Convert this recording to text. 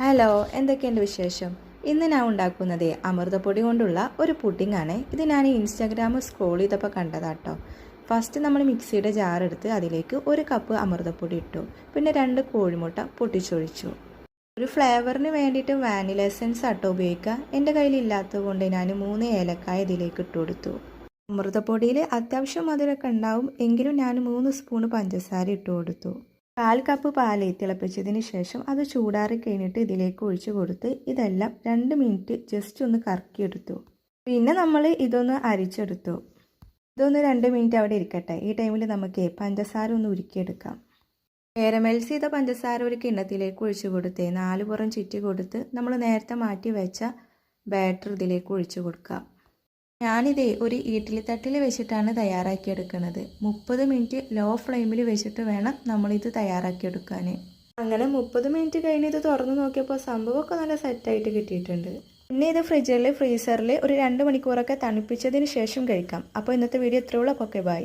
Hello എന്തൊക്കെയുണ്ട് വിശേഷം? ഇന്ന് ഞാൻ ഉണ്ടാക്കുന്നത് അമൃതപ്പൊടി കൊണ്ടുള്ള ഒരു പുഡിംഗ് ആണ്. ഇത് ഞാൻ ഇൻസ്റ്റാഗ്രാമിൽ സ്ക്രോൾ ചെയ്തപ്പോൾ കണ്ടതാട്ടോ ഫസ്റ്റ് നമ്മൾ മിക്സിയുടെ ജാർ എടുത്ത് അതിലേക്ക് ഒരു കപ്പ് അമൃതപ്പൊടി ഇട്ടു. പിന്നെ രണ്ട് കോഴിമുട്ട പൊട്ടിച്ചൊഴിച്ചു. ഒരു ഫ്ലേവറിന് വേണ്ടിയിട്ട് വാനില എസൻസ് ആട്ടോ ഉപയോഗിക്കുക. എന്റെ കയ്യിൽ ഇല്ലാത്തത് കൊണ്ട് ഞാൻ മൂന്ന് ഏലക്കായ ഇതിലേക്ക് ഇട്ട് കൊടുത്തു. അമൃതപ്പൊടിയിൽ അത്യാവശ്യം മധുരമൊക്കെ ഉണ്ടാവും. എങ്കിലും ഞാൻ മൂന്ന് സ്പൂൺ പഞ്ചസാര ഇട്ട് കൊടുത്തു. കാൽ കപ്പ് പാൽ തിളപ്പിച്ചതിന് ശേഷം അത് ചൂടാറി കഴിഞ്ഞിട്ട് ഇതിലേക്ക് ഒഴിച്ചു കൊടുത്ത് ഇതെല്ലാം രണ്ട് മിനിറ്റ് ജസ്റ്റ് ഒന്ന് കറക്കിയെടുത്തു. പിന്നെ നമ്മൾ ഇതൊന്ന് അരിച്ചെടുത്തു. ഇതൊന്ന് രണ്ട് മിനിറ്റ് അവിടെ ഇരിക്കട്ടെ. ഈ ടൈമിൽ നമുക്ക് പഞ്ചസാര ഒന്ന് ഉരുക്കിയെടുക്കാം. കാരമൽസ് ചെയ്ത പഞ്ചസാര ഒരു കിണ്ണത്തിലേക്ക് ഒഴിച്ചു കൊടുത്ത്. നാല് പുറം ചുറ്റി കൊടുത്ത് നമ്മൾ നേരത്തെ മാറ്റി വെച്ച ബാറ്റർ ഇതിലേക്ക് ഒഴിച്ചു കൊടുക്കാം. ഞാനിതേ ഒരു ഇഡ്ഡലി തട്ടിൽ വെച്ചിട്ടാണ് തയ്യാറാക്കിയെടുക്കുന്നത്. മുപ്പത് മിനിറ്റ് ലോ ഫ്ലെയിമിൽ വെച്ചിട്ട് വേണം നമ്മളിത് തയ്യാറാക്കിയെടുക്കാൻ അങ്ങനെ മുപ്പത് മിനിറ്റ് കഴിഞ്ഞ് ഇത് തുറന്ന് നോക്കിയപ്പോൾ സംഭവമൊക്കെ നല്ല സെറ്റായിട്ട് കിട്ടിയിട്ടുണ്ട്. പിന്നെ ഇത് ഫ്രിഡ്ജിൽ ഫ്രീസറിൽ ഒരു രണ്ട് മണിക്കൂറൊക്കെ തണുപ്പിച്ചതിന് ശേഷം കഴിക്കാം. അപ്പോൾ ഇന്നത്തെ വീഡിയോ ഇത്രയുള്ളൂ അപ്പോൾ ഓക്കെ ബൈ.